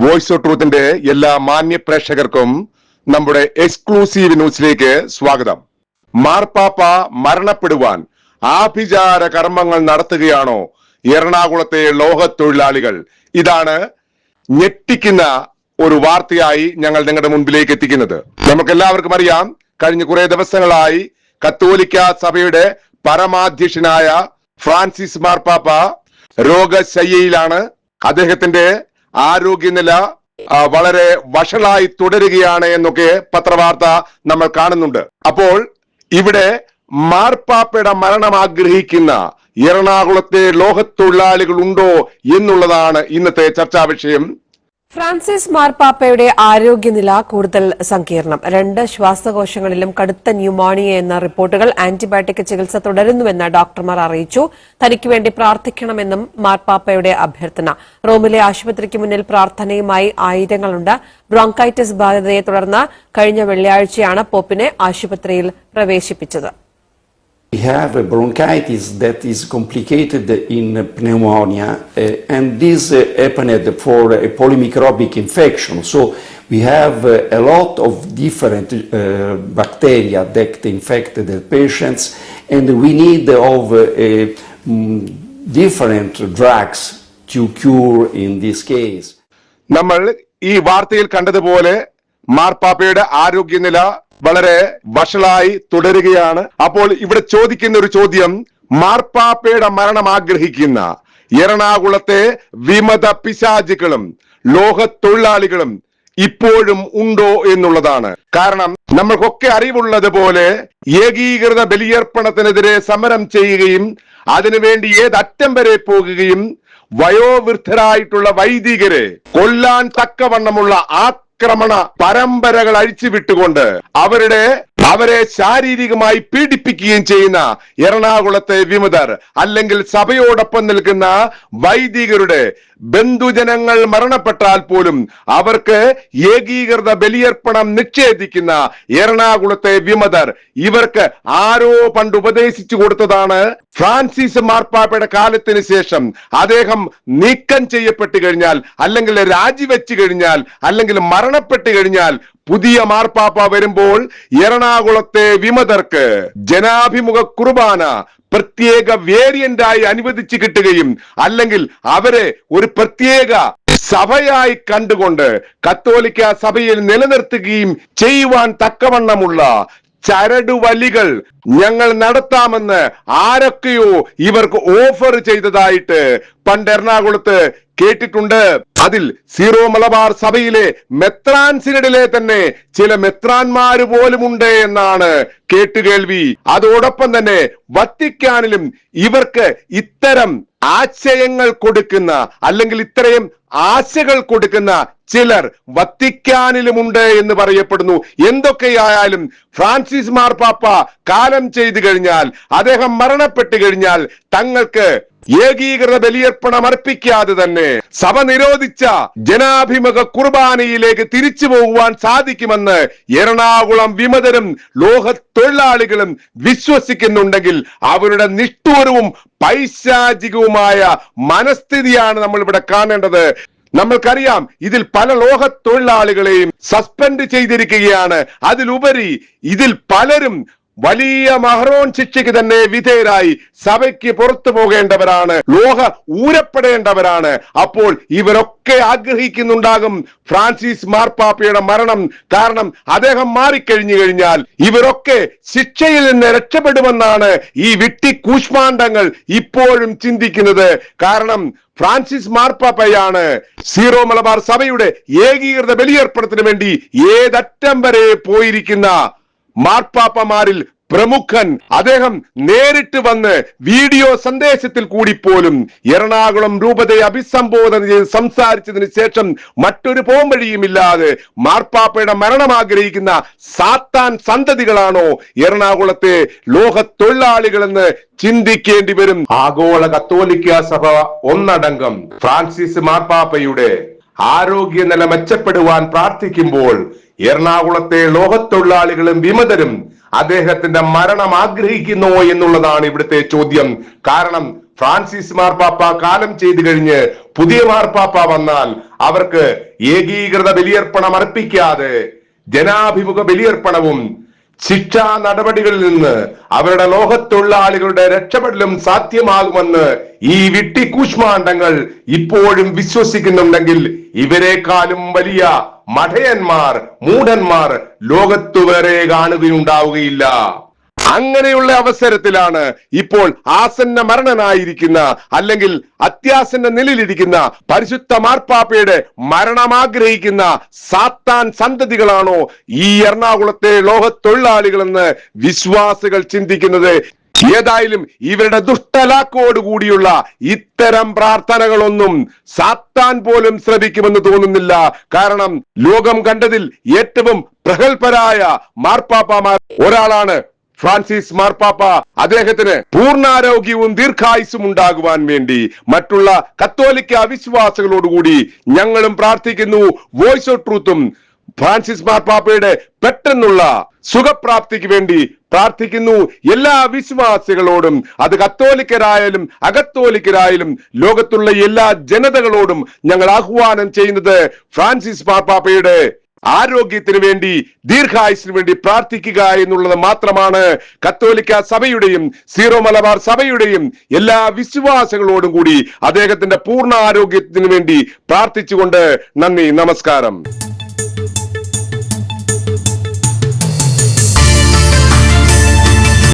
Voice of ട്രൂത്തിന്റെ എല്ലാ മാന്യ പ്രേക്ഷകർക്കും നമ്മുടെ എക്സ്ക്ലൂസീവ് ന്യൂസിലേക്ക് സ്വാഗതം. മാർപ്പാപ്പ മരണപ്പെടുവാൻ ആഭിചാര കർമ്മങ്ങൾ നടത്തുകയാണോ എറണാകുളത്തെ ലോഹത്തൊഴിലാളികൾ? ഇതാണ് ഞെട്ടിക്കുന്ന ഒരു വാർത്തയായി ഞങ്ങൾ നിങ്ങളുടെ മുൻപിലേക്ക് എത്തിക്കുന്നത്. നമുക്ക് എല്ലാവർക്കും അറിയാം കഴിഞ്ഞ കുറെ ദിവസങ്ങളായി കത്തോലിക്ക സഭയുടെ പരമാധ്യക്ഷനായ ഫ്രാൻസിസ് മാർപ്പാപ്പ രോഗശയ്യയിലാണ്. അദ്ദേഹത്തിന്റെ ആരോഗ്യനില വളരെ വഷളായി തുടരുകയാണ് എന്നൊക്കെ പത്രവാർത്ത നമ്മൾ കാണുന്നുണ്ട്. അപ്പോൾ ഇവിടെ മാർപ്പാപ്പയുടെ മരണം ആഗ്രഹിക്കുന്ന എറണാകുളത്തെ ലോഹത്തൊഴിലാളികൾ ഉണ്ടോ എന്നുള്ളതാണ് ഇന്നത്തെ ചർച്ചാ വിഷയം. ഫ്രാൻസിസ് മാർപ്പാപ്പയുടെ ആരോഗ്യനില കൂടുതൽ സങ്കീർണം. രണ്ട് ശ്വാസകോശങ്ങളിലും കടുത്ത ന്യൂമോണിയ എന്ന റിപ്പോർട്ടുകൾ ആന്റിബയോട്ടിക് ചികിത്സ തുടരുന്നുവെന്ന് ഡോക്ടർമാർ അറിയിച്ചു. തനിക്ക് വേണ്ടി പ്രാർത്ഥിക്കണമെന്നും മാർപ്പാപ്പയുടെ അഭ്യർത്ഥന. റോമിലെ ആശുപത്രിക്ക് മുന്നിൽ പ്രാർത്ഥനയുമായി ആയിരങ്ങളുണ്ട്. ബ്രോങ്കൈറ്റിസ് ബാധിതയെ തുടർന്ന് കഴിഞ്ഞ വെള്ളിയാഴ്ചയാണ് പോപ്പിനെ ആശുപത്രിയിൽ പ്രവേശിപ്പിച്ചത്. We have a bronchitis that is complicated in pneumonia, uh, and this uh, happened for a polymicrobic infection. So we have uh, a lot of different uh, bacteria that infect the patients, and we need of uh, a, mm, different drugs to cure in this case. നമ്മൾ ഈ വാർത്തയിൽ കണ്ടതുപോലെ മാർപ്പാപ്പയുടെ ആരോഗ്യനില വളരെ വഷളായി തുടരുകയാണ്. അപ്പോൾ ഇവിടെ ചോദിക്കുന്ന ഒരു ചോദ്യം മാർപ്പാപ്പയുടെ മരണം ആഗ്രഹിക്കുന്ന എറണാകുളത്തെ വിമത പിശാചുക്കളും ലോകത്തൊഴിലാളികളും ഇപ്പോഴും ഉണ്ടോ എന്നുള്ളതാണ്. കാരണം നമ്മൾക്കൊക്കെ അറിവുള്ളത് പോലെ ഏകീകൃത ബലിയർപ്പണത്തിനെതിരെ സമരം ചെയ്യുകയും അതിനുവേണ്ടി ഏതറ്റം വരെ പോകുകയും വയോവൃദ്ധരായിട്ടുള്ള വൈദികരെ കൊല്ലാൻ തക്കവണ്ണമുള്ള ആക്രമണ പരമ്പരകൾ അഴിച്ചുവിട്ടുകൊണ്ട് അവരുടെ അവരെ ശാരീരികമായി പീഡിപ്പിക്കുകയും ചെയ്യുന്ന എറണാകുളത്തെ വിമതർ അല്ലെങ്കിൽ സഭയോടൊപ്പം നിൽക്കുന്ന വൈദികരുടെ ബന്ധുജനങ്ങൾ മരണപ്പെട്ടാൽ പോലും അവർക്ക് ഏകീകൃത ബലിയർപ്പണം നിഷേധിക്കുന്ന എറണാകുളത്തെ വിമതർ ഇവർക്ക് ആരോ പണ്ട് ഉപദേശിച്ചു കൊടുത്തതാണ്. ഫ്രാൻസിസ് മാർപ്പാപ്പയുടെ കാലത്തിന് ശേഷം അദ്ദേഹം നീക്കം ചെയ്യപ്പെട്ടു കഴിഞ്ഞാൽ അല്ലെങ്കിൽ രാജിവെച്ചു കഴിഞ്ഞാൽ അല്ലെങ്കിൽ മരണപ്പെട്ടു കഴിഞ്ഞാൽ പുതിയ മാർപ്പാപ്പ വരുമ്പോൾ എറണാകുളത്തെ വിമതർക്ക് ജനാഭിമുഖ കുർബാന പ്രത്യേക വേരിയന്റായി അനുവദിച്ചു കിട്ടുകയും അല്ലെങ്കിൽ അവരെ ഒരു പ്രത്യേക സഭയായി കണ്ടുകൊണ്ട് കത്തോലിക്ക സഭയിൽ നിലനിർത്തുകയും ചെയ്യുവാൻ തക്കവണ്ണമുള്ള ചരടുവലികൾ ഞങ്ങൾ നടത്താമെന്ന് ആരൊക്കെയോ ഇവർക്ക് ഓഫർ ചെയ്തതായിട്ട് പണ്ട് എറണാകുളത്ത് കേട്ടിട്ടുണ്ട്. അതിൽ സീറോ മലബാർ സഭയിലെ മെത്രാൻസിനിടയിലെ തന്നെ ചില മെത്രാന്മാര് പോലുമുണ്ട് എന്നാണ് കേട്ടുകേൾവി. അതോടൊപ്പം തന്നെ വത്തിക്കാനിലും ഇവർക്ക് ഇത്തരം ആശയങ്ങൾ കൊടുക്കുന്ന അല്ലെങ്കിൽ ഇത്രയും ആശകൾ കൊടുക്കുന്ന ചിലർ വത്തിക്കാനിലുമുണ്ട് എന്ന് പറയപ്പെടുന്നു. എന്തൊക്കെയായാലും ഫ്രാൻസിസ് മാർപ്പാപ്പ കാലം ചെയ്തു കഴിഞ്ഞാൽ അദ്ദേഹം മരണപ്പെട്ടു കഴിഞ്ഞാൽ തങ്ങൾക്ക് ഏകീകൃത ബലിയർപ്പണം അർപ്പിക്കാതെ തന്നെ സഭ നിരോധിച്ച ജനാഭിമുഖ കുർബാനയിലേക്ക് തിരിച്ചു പോകുവാൻ സാധിക്കുമെന്ന് എറണാകുളം വിമതരും ലോക തൊഴിലാളികളും വിശ്വസിക്കുന്നുണ്ടെങ്കിൽ അവരുടെ നിഷ്ഠൂരവും പൈശാചികവുമായ മനസ്ഥിതിയാണ് നമ്മൾ ഇവിടെ കാണേണ്ടത്. നമ്മൾക്കറിയാം ഇതിൽ പല ലോക തൊഴിലാളികളെയും സസ്പെൻഡ് ചെയ്തിരിക്കുകയാണ്. അതിലുപരി ഇതിൽ പലരും വലിയ മഹറോൺ ശിക്ഷയ്ക്ക് തന്നെ വിധേയരായി സഭയ്ക്ക് പുറത്തു പോകേണ്ടവരാണ് ലോക ഊരപ്പെടേണ്ടവരാണ്. അപ്പോൾ ഇവരൊക്കെ ആഗ്രഹിക്കുന്നുണ്ടാകും ഫ്രാൻസിസ് മാർപ്പാപ്പയുടെ മരണം. കാരണം അദ്ദേഹം മാറിക്കഴിഞ്ഞു കഴിഞ്ഞാൽ ഇവരൊക്കെ ശിക്ഷയിൽ നിന്ന് രക്ഷപ്പെടുമെന്നാണ് ഈ വിട്ടി കൂഷ്മാണ്ഡങ്ങൾ ഇപ്പോഴും ചിന്തിക്കുന്നത്. കാരണം ഫ്രാൻസിസ് മാർപ്പാപ്പയാണ് സീറോ മലബാർ സഭയുടെ ഏകീകൃത ബലിയർപ്പണത്തിന് വേണ്ടി ഏതറ്റം വരെ പോയിരിക്കുന്ന മാർപ്പാപ്പമാരിൽ പ്രമുഖൻ അദ്ദേഹം നേരിട്ട് വന്ന് വീഡിയോ സന്ദേശത്തിൽ കൂടി പോലും എറണാകുളം രൂപതയെ അഭിസംബോധന ചെയ്ത് സംസാരിച്ചതിന് ശേഷം മറ്റൊരു പോംവഴിയുമില്ലാതെ മാർപ്പാപ്പയുടെ മരണം ആഗ്രഹിക്കുന്ന സാത്താൻ സന്തതികളാണോ എറണാകുളത്തെ ലോക തൊഴിലാളികളെന്ന് ചിന്തിക്കേണ്ടി വരും. ആഗോള കത്തോലിക്ക സഭ ഒന്നടങ്കം ഫ്രാൻസിസ് മാർപ്പാപ്പയുടെ ആരോഗ്യനില മെച്ചപ്പെടുവാൻ പ്രാർത്ഥിക്കുമ്പോൾ എറണാകുളത്തെ ലോഹത്തൊഴിലാളികളും വിമതരും അദ്ദേഹത്തിന്റെ മരണം ആഗ്രഹിക്കുന്നോ എന്നുള്ളതാണ് ഇവിടുത്തെ ചോദ്യം. കാരണം ഫ്രാൻസിസ് മാർപ്പാപ്പ കാലം ചെയ്തു കഴിഞ്ഞ് പുതിയ മാർപ്പാപ്പ വന്നാൽ അവർക്ക് ഏകീകൃത ബലിയർപ്പണം അർപ്പിക്കാതെ ജനാഭിമുഖ ബലിയർപ്പണവും ശിക്ഷാ നടപടികളിൽ നിന്ന് അവരുടെ ലോകത്തൊഴിലാളികളുടെ രക്ഷപ്പെടലും സാധ്യമാകുമെന്ന് ഈ വിട്ടി കൂഷ്മാണ്ഡങ്ങൾ ഇപ്പോഴും വിശ്വസിക്കുന്നുണ്ടെങ്കിൽ ഇവരെക്കാളും വലിയ മഠയന്മാർ മൂഢന്മാർ ലോകത്തു വേറെ കാണുകയുണ്ടാവുകയില്ല. അങ്ങനെയുള്ള അവസരത്തിലാണ് ഇപ്പോൾ ആസന്ന മരണനായിരിക്കുന്ന അല്ലെങ്കിൽ അത്യാസന്ന നിലയിലിരിക്കുന്ന പരിശുദ്ധ മാർപ്പാപ്പയുടെ മരണമാഗ്രഹിക്കുന്ന സാത്താൻ സന്തതികളാണോ ഈ എറണാകുളത്തെ ലോകത്തൊഴിലാളികളെന്ന് വിശ്വാസികൾ ചിന്തിക്കുന്നത്? ഏതായാലും ഇവരുടെ ദുഷ്ടലാക്കോട് കൂടിയുള്ള ഇത്തരം പ്രാർത്ഥനകളൊന്നും സാത്താൻ പോലും ശ്രമിക്കുമെന്ന് തോന്നുന്നില്ല. കാരണം ലോകം കണ്ടതിൽ ഏറ്റവും പ്രഗത്ഭരായ മാർപ്പാപ്പമാർ ഒരാളാണ് ഫ്രാൻസിസ് മാർപ്പാപ്പ അദ്ദേഹത്തിന് പൂർണാരോഗ്യവും ദീർഘായുസും ഉണ്ടാകുവാൻ വേണ്ടി മറ്റുള്ള കത്തോലിക്ക അവിശ്വാസികളോടുകൂടി ഞങ്ങളും പ്രാർത്ഥിക്കുന്നു. വോയിസ് ഓഫ് ട്രൂത്തും ഫ്രാൻസിസ് മാർപ്പാപ്പയുടെ പെട്ടെന്നുള്ള സുഖപ്രാപ്തിക്ക് വേണ്ടി പ്രാർത്ഥിക്കുന്നു. എല്ലാ വിശ്വാസികളോടും അത് കത്തോലിക്കരായാലും അകത്തോലിക്കരായാലും ലോകത്തുള്ള എല്ലാ ജനതകളോടും ഞങ്ങൾ ആഹ്വാനം ചെയ്യുന്നത് ഫ്രാൻസിസ് മാർപ്പാപ്പയുടെ ആരോഗ്യത്തിന് വേണ്ടി ദീർഘായുസിന് വേണ്ടി പ്രാർത്ഥിക്കുക എന്നുള്ളത് മാത്രമാണ് കത്തോലിക്ക സഭയുടെയും സീറോ മലബാർ സഭയുടെയും എല്ലാ വിശ്വാസങ്ങളോടും കൂടി അദ്ദേഹത്തിന്റെ പൂർണ ആരോഗ്യത്തിന് വേണ്ടി പ്രാർത്ഥിച്ചുകൊണ്ട് നന്ദി നമസ്കാരം.